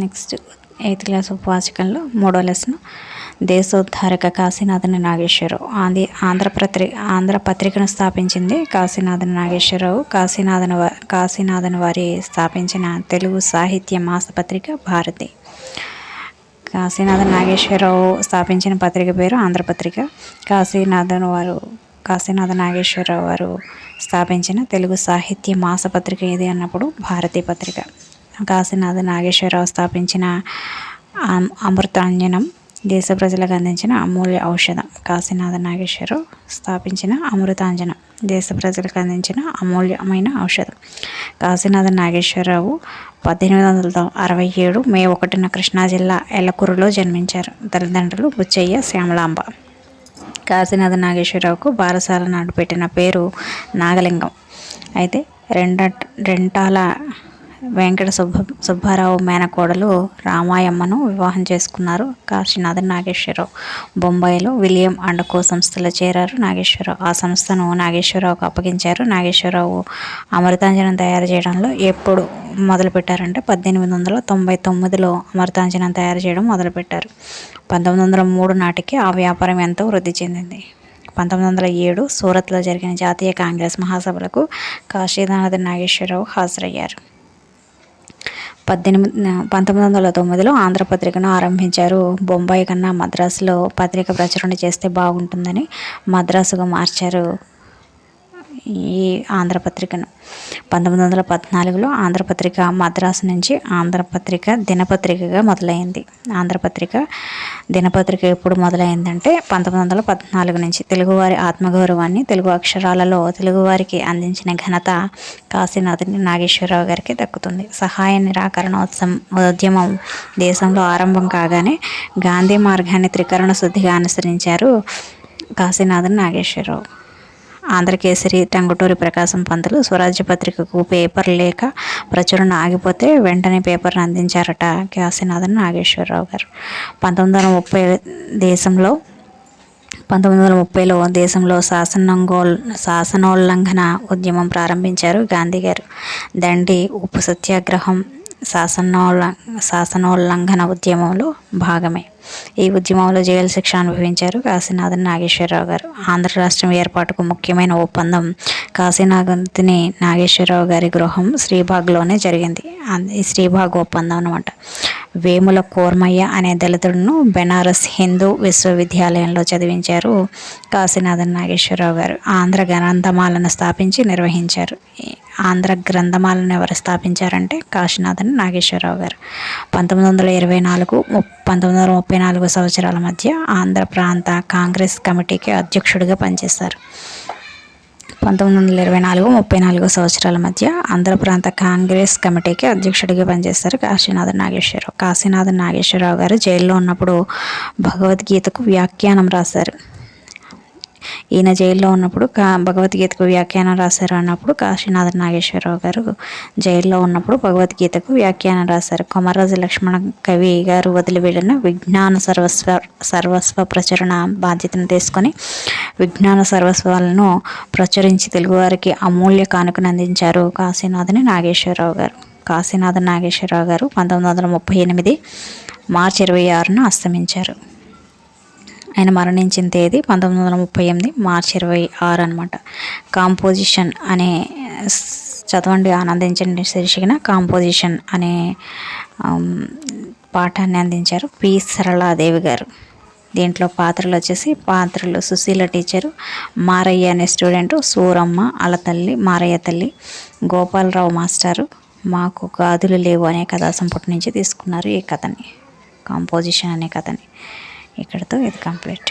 Next eighth class ఉపవాచకంలో మూడో lesson. దేశోద్ధారక కాశీనాథన్ నాగేశ్వరరావు. ఆంధ్ర ఆంధ్రపత్రి ఆంధ్ర పత్రికను స్థాపించింది కాశీనాథన్ నాగేశ్వరరావు. కాశీనాథన్ వా కాశీనాథన్ వారి స్థాపించిన తెలుగు సాహిత్య మాసపత్రిక భారతి. కాశీనాథన్ నాగేశ్వరరావు స్థాపించిన పత్రిక పేరు ఆంధ్రపత్రిక కాశీనాథన్ వారు కాశీనాథ నాగేశ్వరరావు వారు స్థాపించిన తెలుగు సాహిత్య మాసపత్రిక ఏది అన్నప్పుడు భారతీ పత్రిక. కాశీనాథ నాగేశ్వరరావు స్థాపించిన అమృతాంజనం దేశ ప్రజలకు అందించిన అమూల్య ఔషధం. కాశీనాథ నాగేశ్వరరావు స్థాపించిన అమృతాంజనం దేశ ప్రజలకు అందించిన అమూల్యమైన ఔషధం. కాశీనాథ నాగేశ్వరరావు పద్దెనిమిది వందల అరవై ఏడు మే ఒకటిన కృష్ణా జిల్లా ఎల్లకూరులో జన్మించారు. తల్లిదండ్రులు బుచ్చయ్య శ్యామలాంబ. కాశీనాథ నాగేశ్వరరావుకు బారసాల నాడు పెట్టిన పేరు నాగలింగం. అయితే రెండ రెంటాల వెంకట సుబ్బ సుబ్బారావు మేనకోడలు రామాయమ్మను వివాహం చేసుకున్నారు. కాశీనాథన్ నాగేశ్వరరావు. బొంబాయిలో విలియం అండకో సంస్థలో చేరారు నాగేశ్వరరావు. ఆ సంస్థను నాగేశ్వరరావుకు అప్పగించారు. నాగేశ్వరరావు అమృతాంజనం తయారు చేయడంలో ఎప్పుడు మొదలుపెట్టారంటే పద్దెనిమిది వందల తొంభై తొమ్మిదిలో అమృతాంజనం తయారు చేయడం మొదలుపెట్టారు. పంతొమ్మిది వందల మూడు నాటికి ఆ వ్యాపారం ఎంతో వృద్ధి చెందింది. పంతొమ్మిది వందల ఏడు సూరత్లో జరిగిన జాతీయ కాంగ్రెస్ మహాసభలకు కాశీనాథ్ నాగేశ్వరరావు హాజరయ్యారు. పద్దెనిమిది పంతొమ్మిది వందల తొమ్మిదిలో ఆంధ్రపత్రికను ఆరంభించారు. బొంబాయి కన్నా మద్రాసులో పత్రిక ప్రచురణ చేస్తే బాగుంటుందని మద్రాసుగా మార్చారు. ఈ ఆంధ్రపత్రికను. పంతొమ్మిది వందల పద్నాలుగులో ఆంధ్రపత్రిక మద్రాసు నుంచి ఆంధ్రపత్రిక దినపత్రికగా మొదలైంది. ఆంధ్రపత్రిక దినపత్రిక ఎప్పుడు మొదలైందంటే పంతొమ్మిది వందల పద్నాలుగు నుంచి తెలుగువారి ఆత్మగౌరవాన్ని తెలుగు అక్షరాలలో తెలుగువారికి అందించిన ఘనత కాశీనాథుని నాగేశ్వరరావు గారికి దక్కుతుంది. సహాయ నిరాకరణోత్సవం ఉద్యమం దేశంలో ఆరంభం కాగానే గాంధీ మార్గాన్ని త్రికరణ శుద్ధిగా అనుసరించారు కాశీనాథన్ నాగేశ్వరరావు. ఆంధ్రకేసరి టంగుటూరి ప్రకాశం పంతులు స్వరాజ్య పత్రికకు పేపర్ లేక ప్రచురణ ఆగిపోతే వెంటనే పేపర్ను అందించారట కాశీనాథన్ నాగేశ్వరరావు గారు. పంతొమ్మిది వందల ముప్పై దేశంలో పంతొమ్మిది వందల ముప్పైలో దేశంలో శాసనంగోల్ శాసనోల్లంఘన ఉద్యమం ప్రారంభించారు గాంధీ గారు. దండి ఉప్పు సత్యాగ్రహం శాసనోల్ల శాసనోల్లంఘన ఉద్యమంలో భాగమే. ఈ ఉద్యమంలో జైలు శిక్ష అనుభవించారు కాశీనాథన్ నాగేశ్వరరావు గారు. ఆంధ్ర రాష్ట్రం ఏర్పాటుకు ముఖ్యమైన ఒప్పందం కాశీనాథుని నాగేశ్వరరావు గారి గృహం శ్రీబాగ్లోనే జరిగింది. ఈ శ్రీబాగ్ ఒప్పందం అనమాట వేముల కోర్మయ్య అనే దళితుడును బెనారస్ హిందూ విశ్వవిద్యాలయంలో చదివించారు కాశీనాథన్ నాగేశ్వరరావు గారు. ఆంధ్ర గ్రంథమాలను స్థాపించి నిర్వహించారు. ఆంధ్ర గ్రంథమాలను ఎవరు స్థాపించారంటే కాశీనాథన్ నాగేశ్వరరావు గారు. పంతొమ్మిది వందల ఇరవై నాలుగు పంతొమ్మిది వందల ముప్పై నాలుగు సంవత్సరాల మధ్య ఆంధ్ర ప్రాంత కాంగ్రెస్ కమిటీకి అధ్యక్షుడిగా పనిచేశారు. పంతొమ్మిది వందల ఇరవై నాలుగు ముప్పై నాలుగు సంవత్సరాల మధ్య ఆంధ్ర ప్రాంత కాంగ్రెస్ కమిటీకి అధ్యక్షుడిగా పనిచేస్తారు కాశీనాథన్ నాగేశ్వరరావు. కాశీనాథన్ నాగేశ్వరరావు గారు జైల్లో ఉన్నప్పుడు భగవద్గీతకు వ్యాఖ్యానం రాశారు. ఈయన జైల్లో ఉన్నప్పుడు కా భగవద్గీతకు వ్యాఖ్యానం రాశారు అన్నప్పుడు కాశీనాథ నాగేశ్వరరావు గారు జైల్లో ఉన్నప్పుడు భగవద్గీతకు వ్యాఖ్యానం రాశారు. కొమరాజు లక్ష్మణ కవి గారు వదిలివేడిన విజ్ఞాన సర్వస్వ సర్వస్వ ప్రచురణ బాధ్యతను తీసుకొని విజ్ఞాన సర్వస్వాలను ప్రచురించి తెలుగువారికి అమూల్య కానుకను అందించారు కాశీనాథని నాగేశ్వరరావు గారు. కాశీనాథ నాగేశ్వరరావు గారు పంతొమ్మిది వందల ముప్పై ఎనిమిది మార్చి ఇరవై ఆరున అస్తమించారు. ఆయన మరణించిన తేదీ పంతొమ్మిది వందల ముప్పై ఎనిమిది మార్చి ఇరవై ఆరు అనమాట కాంపోజిషన్ అనే చదవండి ఆనందించండి శీర్షికన కాంపోజిషన్ అనే పాఠాన్ని అందించారు పి. సరళాదేవి గారు. దీంట్లో పాత్రలు వచ్చేసి పాత్రలు సుశీల టీచరు మారయ్య అనే స్టూడెంట్ సూరమ్మ అలతల్లి మారయ్య తల్లి గోపాలరావు మాస్టారు. మాకు గాదులు లేవు అనే కథా సంపుటి నుంచి తీసుకున్నారు ఈ కథని కాంపోజిషన్ అనే కథని. ఇక్కడతో ఇది కంప్లీట్.